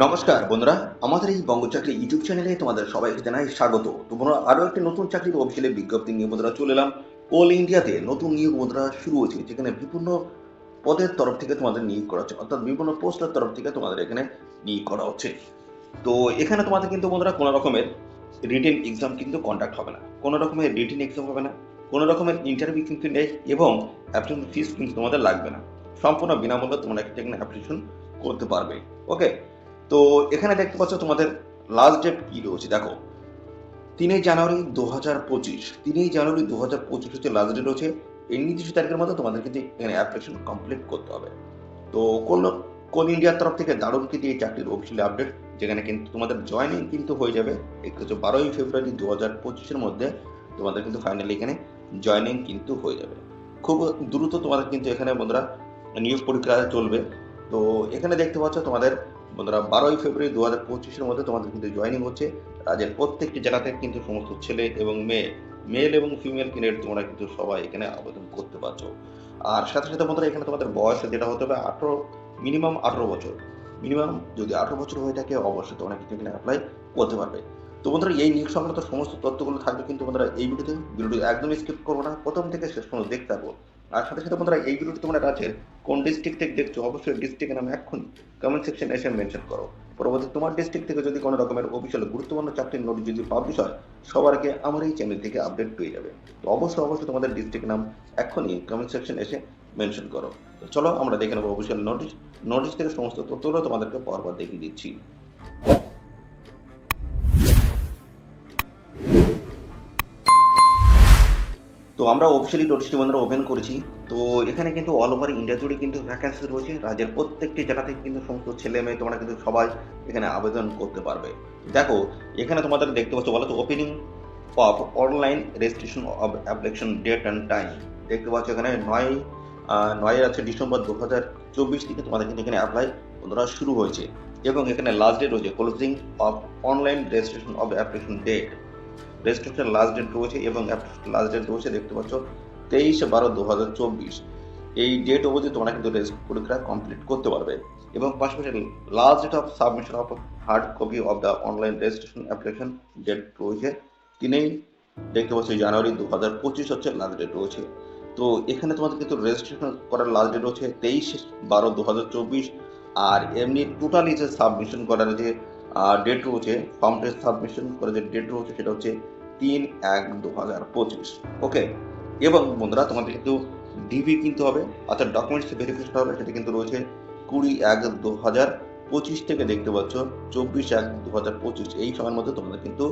নমস্কার বন্ধুরা, আমাদের এই বঙ্গ চাকরি ইউটিউব চ্যানেলে তোমাদের সবাইকে জানাই স্বাগত। তোমরা আরও একটি নতুন চাকরির অফিসিয়ালি বিজ্ঞপ্তি নিয়ে বন্ধুরা চলে এলাম। অল ইন্ডিয়াতে নতুন নিয়োগ বন্ধুরা শুরু হয়েছে, যেখানে বিভিন্ন পদের তরফ থেকে তোমাদের নিয়োগ করা হচ্ছে, অর্থাৎ বিভিন্ন পোস্টের তরফ থেকে তোমাদের এখানে নিয়োগ করা হচ্ছে। তো এখানে তোমাদের কিন্তু বন্ধুরা কোনো রকমের রিটেন এক্সাম কিন্তু কন্ডাক্ট হবে না। কোনো রকমের রিটেন এক্সাম হবে না, কোনো রকমের ইন্টারভিউ কিন্তু নেই এবং অ্যাপ্লিকেশন ফিস কিন্তু তোমাদের লাগবে না। সম্পূর্ণ বিনামূল্যে তোমরা এখানে অ্যাপ্লিকেশন করতে পারবে। ওকে তো এখানে দেখতে পাচ্ছ তোমাদের লাস্ট ডেট কি রয়েছে, দেখো। তিনই জানুয়ারি দু হাজার পঁচিশ, তিনই জানুয়ারি দু হাজার পঁচিশ হচ্ছে লাস্ট ডেট রয়েছে। এই নির্দিষ্ট তারিখের মধ্যে তোমাদের কিন্তু এখানে অ্যাপ্লিকেশন কমপ্লিট করতে হবে। তো কোন কোন ইন্ডিয়ার তরফ থেকে দারুণ কিন্তু এই চাকরির অফিসিয়াল আপডেট যেখানে কিন্তু তোমাদের জয়নিং কিন্তু হয়ে যাবে একটু বারোই ফেব্রুয়ারি দু হাজার পঁচিশের মধ্যে তোমাদের কিন্তু ফাইনালি এখানে জয়নিং কিন্তু হয়ে যাবে। খুব দ্রুত তোমাদের কিন্তু এখানে বন্ধুরা নিয়োগ পরীক্ষা চলবে। তো এখানে দেখতে পাচ্ছ তোমাদের বন্ধুরা, বারোই ফেব্রুয়ারি দু হাজার পঁচিশের মধ্যে তোমাদের কিন্তু জয়েনিং হচ্ছে। রাজ্যের প্রত্যেকটি জেলাতে কিন্তু সমস্ত ছেলে এবং মেয়ে মেল এবং ফিমেল ক্যান্ডিডেট তোমরা কিন্তু সবাই এখানে আবেদন করতে পারছ। আর সাথে সাথে বন্ধুরা, এখানে তোমাদের বয়স যেটা হতে হবে আঠারো মিনিমাম আঠারো বছর। মিনিমাম যদি আঠারো বছর হয়ে থাকে, অবশ্যই তোমরা কিন্তু এখানে অ্যাপ্লাই করতে পারবে। তো বন্ধুরা, এই নিয়োগ সংক্রান্ত সমস্ত তথ্যগুলো থাকবে কিন্তু বন্ধুরা, এই ভিডিওতে। ভিডিওটি একদমই স্কিপ করব না, প্রথম থেকে শেষ পর্যন্ত দেখতে থাকব আর সাথে সাথে বন্ধুরা, এই ভিডিওটি তোমরা রাজ্যের কোন ডিস্ট্রিক্ট থেকে দেখছ, অবশ্যই ডিস্ট্রিক্টের নাম এক্ষুনি কমেন্ট সেকশন এসে মেনশন করো। পরবর্তী তোমার ডিস্ট্রিক্ট থেকে যদি কোনো রকমের অফিসিয়াল গুরুত্বপূর্ণ চাকরির নোটিশ যদি পাবলিশ হয়, সবার আগে আমার এই চ্যানেল থেকে আপডেট পেয়ে যাবে। তো অবশ্যই অবশ্যই তোমাদের ডিস্ট্রিক্ট নাম এক্ষুনি কমেন্ট সেকশন এসে মেনশন করো। তো চলো, আমরা দেখে নেব অফিসিয়াল নোটিশ নোটিশ থেকে সমস্ত তথ্যগুলো তোমাদেরকে পরপর দেখিয়ে দিচ্ছি। তো আমরা অফিসিয়ালি নোটিশটি বন্ধুরা ওপেন করেছি। তো এখানে কিন্তু অল ওভার ইন্ডিয়া জুড়ে কিন্তু ভ্যাকেন্সি রয়েছে। রাজ্যের প্রত্যেকটি জেলা থেকে কিন্তু সমস্ত ছেলে মেয়ে তোমরা কিন্তু সবাই এখানে আবেদন করতে পারবে। দেখো, এখানে তোমাদের দেখতে পাচ্ছ, বলা opening of online registration of application date and time দেখতে পাচ্ছ এখানে নয় নয় আছে ডিসেম্বর দু হাজার চব্বিশ থেকে তোমাদের কিন্তু এখানে অ্যাপ্লাই বন্ধুরা শুরু হয়েছে। এবং এখানে লাস্ট ডেট রয়েছে closing of online registration of application date registration last date রয়েছে এবং লাস্ট ডেট রয়েছে দেখতে পাচ্ছ তেইশে বারো দু হাজার চব্বিশ। এই ডেট অবধি তোমরা কিন্তু পরীক্ষা কমপ্লিট করতে পারবে। এবং পাশাপাশি last date of submission of hard copy of the online registration application date রয়েছে তিনেই দেখতে পাচ্ছি জানুয়ারি দু হাজার পঁচিশ হচ্ছে লাস্ট ডেট রয়েছে। তো এখানে তোমাদের কিন্তু রেজিস্ট্রেশন করার লাস্ট ডেট রয়েছে তেইশ বারো দু হাজার চব্বিশ। আর এমনি টোটালি যে সাবমিশন করার যে ডেট রয়েছে ফর্ম টেস্ট সাবমিশন যে ডেট রয়েছে সেটা হচ্ছে তিন এক দু হাজার পঁচিশ। ওকে এবং বন্ধুরা, তোমাদের কিন্তু ডিবি কিনতে হবে, অর্থাৎ ডকুমেন্টস ভেরিফিকেশন হবে, সেটা কিন্তু রয়েছে কুড়ি এক দু হাজার পঁচিশ থেকে দেখতে পাচ্ছ, চব্বিশ এক দু হাজার পঁচিশ। এই সময়ের মধ্যে তোমাদের কিন্তু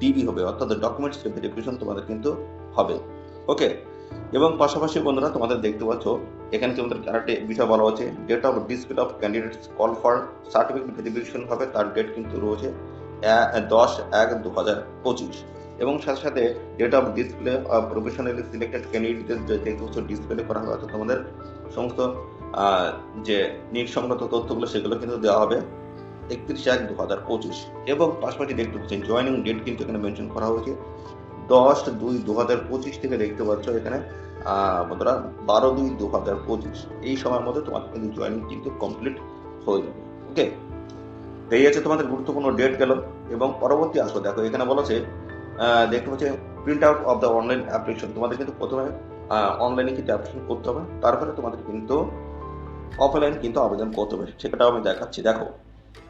ডিবি হবে, অর্থাৎ ডকুমেন্টস ভেরিফিকেশন তোমাদের কিন্তু হবে। ওকে এবং পাশাপাশি বন্ধুরা, তোমাদের দেখতে পাচ্ছ, এখানে তোমাদের আরেকটি বিষয় বলা হচ্ছে date of display of candidates call for certificate verification হবে, তার ডেট কিন্তু রয়েছে দশ এক দু হাজার পঁচিশ। এবং সাথে সাথে date of display professionally selected ক্যান্ডিডেটদের দেখতে পাচ্ছ ডিসপ্লে করা হবে, অর্থাৎ তোমাদের সমস্ত যে নিট সংক্রান্ত তথ্যগুলো, সেগুলো কিন্তু দেওয়া হবে একত্রিশ এক দু হাজার পঁচিশ। এবং পাশাপাশি দেখতে পাচ্ছেন জয়নিং ডেট কিন্তু এখানে মেনশন করা হয়েছে। দশ দুই দু হাজার পঁচিশ থেকে দেখতে পাচ্ছ এখানে বন্ধুরা বারো দুই দু হাজার পঁচিশ। এই সময়ের মধ্যে তোমার কিন্তু জয়েনিং কিন্তু কমপ্লিট হয়ে যাবে। ওকে এই আছে তোমাদের গুরুত্বপূর্ণ ডেট গেল। এবং পরবর্তী আসো, দেখো এখানে বলেছে দেখতে পাচ্ছি print out of the online application তোমাদের কিন্তু প্রথমে অনলাইনে কিন্তু অ্যাপ্লিকেশন করতে হবে। তারপরে তোমাদের কিন্তু অফলাইন কিন্তু আবেদন করতে হবে। সেটাও আমি দেখাচ্ছি। দেখো,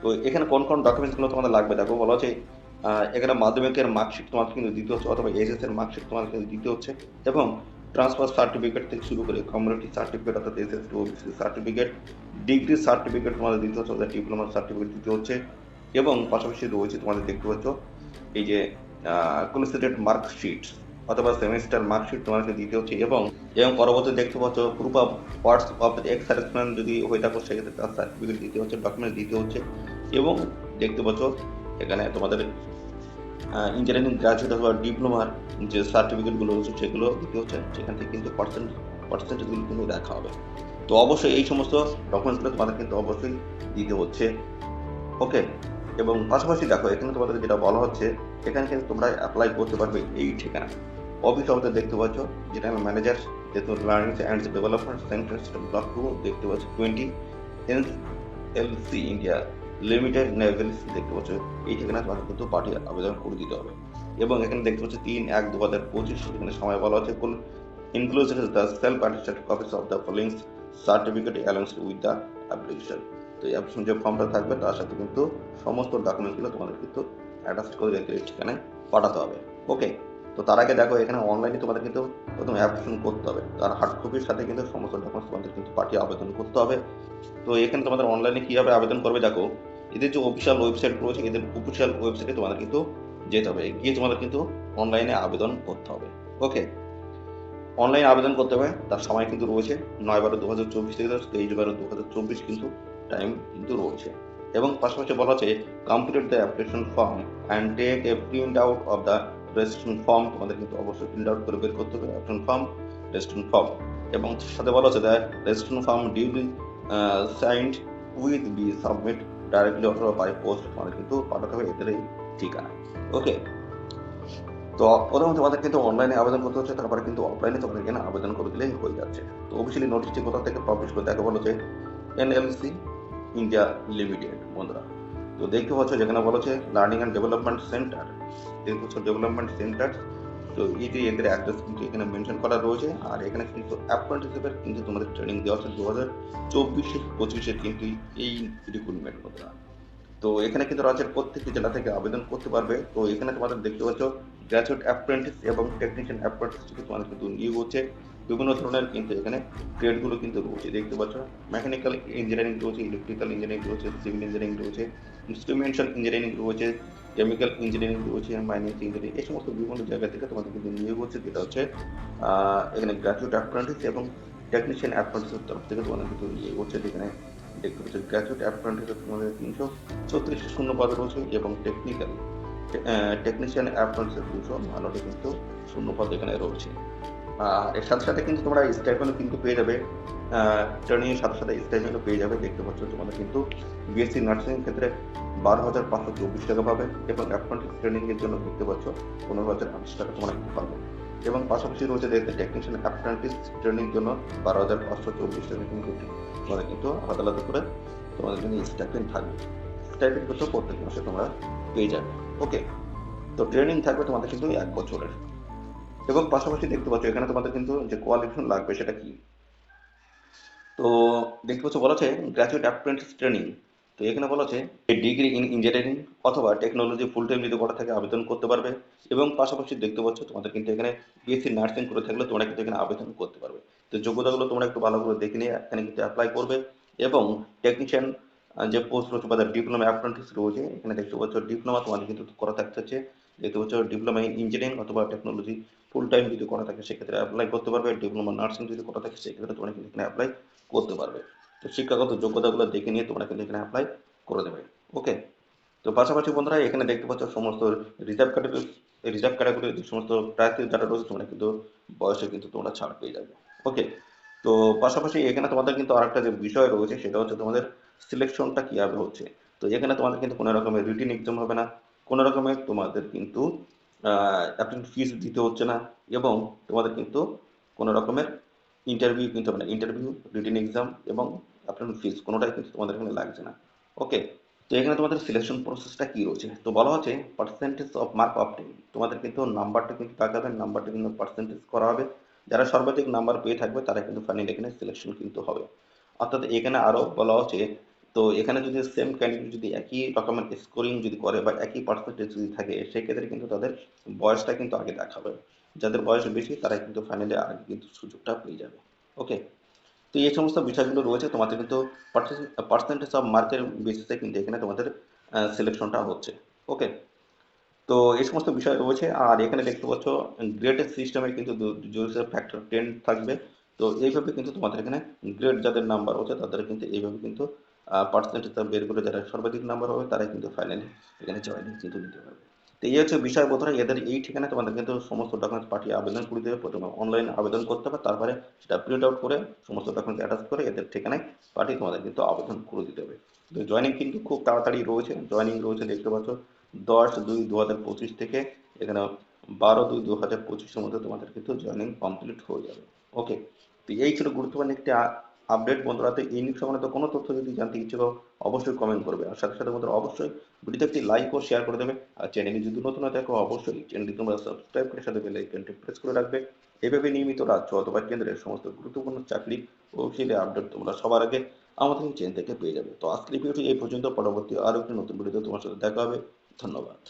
তো এখানে কোন কোন ডকুমেন্টসগুলো তোমাদের লাগবে? দেখো বলা হচ্ছে এখানে মাধ্যমিকের মার্কশিট তোমাকে কিন্তু দিতে হচ্ছে, অথবা এসএস এর মার্কশিট তোমাকে কিন্তু দিতে হচ্ছে, এবং ট্রান্সফার সার্টিফিকেট থেকে শুরু করে কমিউনিটি সার্টিফিকেট অর্থাৎ SS OBC certificate degree certificate তোমাদের দিতে হচ্ছে, অর্থাৎ ডিপ্লোমা সার্টিফিকেট দিতে হচ্ছে, এবং পাশাপাশি রয়েছে তোমাদের দেখতে পাচ্ছ, এই যে কনসিডারেড মার্কশিট অথবা সেমিস্টার মার্কশিট তোমাকে দিতে হচ্ছে, এবং এবং পরবর্তী দেখতে পাচ্ছ proof of parts of X যদি হয়ে থাকো, সেক্ষেত্রে তার সার্টিফিকেট দিতে হচ্ছে ডকুমেন্ট দিতে হচ্ছে, এবং দেখতে পাচ্ছ এখানে তোমাদের ইঞ্জিনিয়ারিং গ্রাজুয়েট অথবা ডিপ্লোমার যে সার্টিফিকেটগুলো রয়েছে সেগুলো দিতে হচ্ছে, সেখান থেকে কিন্তু পার্সেন্ট পার্সেন্টেজগুলো কিন্তু দেখা হবে। তো অবশ্যই এই সমস্ত ডকুমেন্টসগুলো তোমাদের কিন্তু অবশ্যই দিতে হচ্ছে। ওকে এবং পাশাপাশি দেখো, এখানে তোমাদের যেটা বলা হচ্ছে, এখানে কিন্তু তোমরা অ্যাপ্লাই করতে পারবে এই ঠিকানা। অফিস আমাদের দেখতে পাচ্ছ, যেটা ম্যানেজার যেহেতু learning and development centre block two দেখতে পাচ্ছ twenty N L C India limited Neyveli দেখতে পাচ্ছ। এই ঠিকানায় তোমাকে কিন্তু পার্টি আবেদন করে দিতে হবে। এবং এখানে দেখতে পাচ্ছ তিন এক দু হাজার পঁচিশ এখানে সময় বলা হচ্ছে full inclusive the self attested copies of the following certificate allowance with the application তো এই অ্যাপ্লিকেশন যে ফর্মটা থাকবে, তার সাথে কিন্তু সমস্ত ডকুমেন্টগুলো তোমাদের কিন্তু অ্যাটাচ করে রেখে ঠিকানায় পাঠাতে হবে। ওকে তো তার আগে দেখো, এখানে অনলাইনে তোমাদের কিন্তু প্রথমে অ্যাপ্লিকেশন করতে হবে। তার হার্ড কপির সাথে কিন্তু সমস্ত ডকুমেন্টস তোমাদের কিন্তু পাঠিয়ে আবেদন করতে হবে। তো এখানে তোমাদের অনলাইনে কীভাবে আবেদন করবে, দেখো। এদের যে অফিসিয়াল ওয়েবসাইট রয়েছে, এদের অফিসিয়াল ওয়েবসাইটে তোমাদের কিন্তু যেতে হবে। গিয়ে তোমাদের কিন্তু অনলাইনে আবেদন করতে হবে। ওকে অনলাইনে আবেদন করতে হবে, তার সময় কিন্তু রয়েছে নয় বারো দু হাজার চব্বিশ থেকে তেইশ বারো দু হাজার চব্বিশ কিন্তু টাইম কিন্তু রয়েছে। এবং পাশাপাশি বলা হচ্ছে complete the application form and take a print out of the registration form তোমাদের কিন্তু অবশ্যই প্রিন্ট আউট করে বের করতে হবে অ্যাপ্লিকেশন ফর্ম রেজিস্ট্রেশন ফর্ম এবং সাথে বলা হচ্ছে the registration form duly signed with B submit directly অথবা বাই পোস্ট তোমাদের কিন্তু পাঠাতে হবে এদের এই ঠিকানা। ওকে তো প্রথমে তোমাদের কিন্তু অনলাইনে আবেদন করতে হচ্ছে, তারপরে কিন্তু অফলাইনে তোমাদের এখানে আবেদন করে দিলেই হয়ে যাচ্ছে। তো অফিসিয়ালি নোটিশটি কোথা থেকে পাবলিশ করে দেখা বলো যে এনএলসি ইন্ডিয়া লিমিটেড বন্ধুরা। তো দেখতে পাচ্ছ যেখানে বলা হচ্ছে লার্নিং অ্যান্ড ডেভেলপমেন্ট সেন্টার দেখতে পাচ্ছ ডেভেলপমেন্ট সেন্টার তো এটি এদের অ্যাড্রেস কিন্তু এখানে মেনশন করা রয়েছে। আর এখানে কিন্তু অ্যাপ্রেন্টিসিপের কিন্তু তোমাদের ট্রেনিং দেওয়া হচ্ছে দু হাজার চব্বিশে পঁচিশে কিন্তু এই রিক্রুটমেন্ট কথা তো এখানে কিন্তু রাজ্যের প্রত্যেকটি জেলা থেকে আবেদন করতে পারবে। তো এখানে তোমাদের দেখতে পাচ্ছ গ্র্যাজুয়েট অ্যাপ্রেন্টিস এবং টেকনিশিয়ান অ্যাপ্রেন্টিস থেকে তোমাদের কিন্তু নিয়োগ হচ্ছে। বিভিন্ন ধরনের কিন্তু এখানে ট্রেডগুলো কিন্তু রয়েছে। দেখতে পাচ্ছ মেকানিক্যাল ইঞ্জিনিয়ারিং রয়েছে ইলেকট্রিক্যাল ইঞ্জিনিয়ারিং রয়েছে সিভিল ইঞ্জিনিয়ারিং রয়েছে ইনস্ট্রুমেন্টাল ইঞ্জিনিয়ারিং রয়েছে কেমিক্যাল ইঞ্জিনিয়ারিং রয়েছে মাইনিং ইঞ্জিনিয়ারিং এই সমস্ত বিভিন্ন জায়গা থেকে তোমাদের কিন্তু নিয়োগ হচ্ছে, যেটা হচ্ছে এখানে গ্র্যাজুয়েট অ্যাপ্রেন্টিস এবং টেকনিশিয়ান অ্যাপ্রেন্টিসের তরফ থেকে তোমাদের কিন্তু নিয়োগ হচ্ছে, যেখানে দেখতে পাচ্ছ গ্র্যাজুয়েট অ্যাপ্রেন্টিসের তোমাদের তিনশো ছত্রিশ শূন্য পদ রয়েছে এবং টেকনিক্যাল টেকনিশিয়ান অ্যাপ্রেন্টিসের দুশো ভালোটি কিন্তু শূন্য পদ এখানে রয়েছে। আর এর সাথে সাথে কিন্তু তোমরা স্টাইপেন্ডও কিন্তু পেয়ে যাবে। ট্রেনিং এর সাথে সাথে স্টাইপেন্ডও পেয়ে যাবে। দেখতে পাচ্ছ তোমাদের কিন্তু বিএসসি নার্সিং ক্ষেত্রে বারো হাজার পাঁচশো চব্বিশ টাকা পাবে এবং অ্যাপ্রেন্টিস ট্রেনিং এর জন্য দেখতে পাচ্ছ পনেরো হাজার আটশো টাকা তোমরা পাবে। এবং পাশাপাশি রয়েছে দেখতে টেকনিশিয়ান অ্যাপ্রেন্টিস ট্রেনিং জন্য বারো হাজার পাঁচশো চব্বিশ টাকা কিন্তু তোমাদের কিন্তু আলাদা আলাদা করে তোমাদের জন্য স্টাইপেন্ড থাকবে। স্টাইপেন্ড কিন্তু প্রত্যেক মাসে তোমরা পেয়ে যাবে। ওকে তো ট্রেনিং থাকবে তোমাদের কিন্তু এক বছরের। এবং পাশাপাশি দেখতে পাচ্ছ, এখানে তোমাদের কিন্তু যে কোয়ালিফিকেশন লাগবে সেটা কি? তো দেখতে পাচ্ছ বলা আছে গ্র্যাজুয়েট অ্যাপ্রেন্টিস ট্রেনিং তো এখানে বলা আছে ডিগ্রি ইন ইঞ্জিনিয়ারিং অথবা টেকনোলজি ফুল টাইম যদি করা থাকে আবেদন করতে পারবে। এবং পাশাপাশি দেখতে পাচ্ছ, তোমাদের কিন্তু এখানে বিএসসি নার্সিং করে থাকলে তোমরা কিন্তু এখানে আবেদন করতে পারবে। তো যোগ্যতাগুলো তোমরা একটু ভালো করে দেখে নিয়ে এখানে কিন্তু অ্যাপ্লাই করবে এবং টেকনিশিয়ান যে পোস্ট রয়েছে বা ডিপ্লোমা অ্যাপ্রেন্টিস রয়েছে, এখানে দেখতে পাচ্ছ ডিপ্লোমা তোমাদের কিন্তু করা থাকতে হচ্ছে। দেখতে পাচ্ছ ডিপ্লোমা ইন ইঞ্জিনিয়ারিং অথবা টেকনোলজি ফুল টাইম যদি করা থাকে, সেক্ষেত্রে অ্যাপ্লাই করতে পারবে ডিপ্লোমা নার্সিং যদি করা থাকে, সেক্ষেত্রে তোমরা কিন্তু এখানে অ্যাপ্লাই করতে পারবে। তো শিক্ষাগত যোগ্যতাগুলো দেখে নিয়ে তোমরা কিন্তু এখানে অ্যাপ্লাই করে দেবে ওকে তো পাশাপাশি বন্ধুরা, এখানে দেখতে পাচ্ছ সমস্ত রিজার্ভ ক্যাটাগরি রিজার্ভ ক্যাটাগরির যে সমস্ত প্রার্থী যারা রয়েছে তোমরা কিন্তু বয়সে কিন্তু তোমরা ছাড় পেয়ে যাবে ওকে তো পাশাপাশি এখানে তোমাদের কিন্তু আরেকটা যে বিষয় রয়েছে, সেটা হচ্ছে তোমাদের সিলেকশনটা কীভাবে হচ্ছে? তো এখানে তোমাদের কিন্তু কোনো রকমের রিটিন এক্সাম হবে না, কোনো রকমের তোমাদের কিন্তু অ্যাপ্লিকেন্ট ফিস দিতে হচ্ছে না এবং তোমাদের কিন্তু কোনো রকমের ইন্টারভিউ কিন্তু হবে না। ইন্টারভিউ রিটিন এক্সাম এবং অ্যাপ্লিকেন্ট ফিস কোনোটাই কিন্তু তোমাদের এখানে লাগছে না। ওকে তো এখানে তোমাদের সিলেকশন প্রসেসটা কী রয়েছে? তো বলা হচ্ছে পার্সেন্টেজ অফ মার্ক অপটেন তোমাদের কিন্তু নাম্বারটা কিন্তু তাকাবে নাম্বারটা কিন্তু পার্সেন্টেজ করা হবে। যারা সর্বাধিক নাম্বার পেয়ে থাকবে, তারা কিন্তু ফাইনাল এখানে সিলেকশন কিন্তু হবে। অর্থাৎ এখানে আরও বলা হচ্ছে তো এখানে যদি সেম ক্যান্ডিডেট যদি একই রকমের স্কোরিং যদি করে বা একই পার্সেন্টেজ যদি থাকে, সেক্ষেত্রে কিন্তু তাদের বয়সটা কিন্তু আগে দেখাবে। যাদের বয়স বেশি তারা কিন্তু ফাইনালে আগে কিন্তু সুযোগটা পেয়ে যাবে। ওকে তো এই সমস্ত বিষয়গুলো রয়েছে। তোমাদের কিন্তু পার্সেন্টেজ অফ মার্কের বেসিসে কিন্তু এখানে তোমাদের সিলেকশনটা হচ্ছে। ওকে তো এই সমস্ত বিষয় রয়েছে। আর এখানে দেখতে পাচ্ছ গ্রেডের সিস্টেমে কিন্তু ফ্যাক্টর টেন থাকবে। তো এইভাবে কিন্তু তোমাদের এখানে গ্রেড যাদের নাম্বার হচ্ছে, তাদের কিন্তু এইভাবে কিন্তু পার্সেন্টেজ বের করে যারা সর্বাধিক নাম্বার হবে, তারাই কিন্তু ফাইনালি এখানে জয়েনিং কিন্তু নিতে পারবে। তো এই হচ্ছে বিষয় বোধহয়। এদের এই ঠিকানায় তোমাদের কিন্তু সমস্ত ডকুমেন্টস পাঠিয়ে আবেদন করে দেবে। প্রথমে অনলাইন আবেদন করতে হবে, তারপরে সেটা প্রিন্ট আউট করে সমস্ত ডকুমেন্টস অ্যাটাচ করে এদের ঠিকানায় পাঠিয়ে তোমাদের কিন্তু আবেদন করে দিতে হবে। তো জয়েনিং কিন্তু খুব তাড়াতাড়ি রয়েছে। জয়েনিং রয়েছে দেখতে পাচ্ছ দশ দুই দু হাজার পঁচিশ থেকে এখানে বারো দুই দু হাজার পঁচিশের মধ্যে তোমাদের কিন্তু জয়েনিং কমপ্লিট হয়ে যাবে। ওকে তো এই ছিল গুরুত্বপূর্ণ একটি আপডেট বন্ধুরা, তো এই নিউজ সংক্রান্ত কোনো তথ্য যদি জানতে ইচ্ছে হও অবশ্যই কমেন্ট করবে। আর সাথে সাথে বন্ধুরা, অবশ্যই ভিডিওতে একটি লাইক ও শেয়ার করে দেবে। আর চ্যানেলে যদি নতুন হয়ে থাকো, অবশ্যই চ্যানেলটি তোমরা সাবস্ক্রাইব করে সাথে বেল আইকনটি প্রেস করে রাখবে। এভাবে নিয়মিত রাজ্য অথবা কেন্দ্রের সমস্ত গুরুত্বপূর্ণ চাকরি ও সেটা আপডেট তোমরা সবার আগে আমাদের চ্যানেল থেকে পেয়ে যাবে। তো আজকের ভিডিওটি এই পর্যন্ত। পরবর্তী আরও একটি নতুন ভিডিওতে তোমার সাথে দেখা হবে। ধন্যবাদ।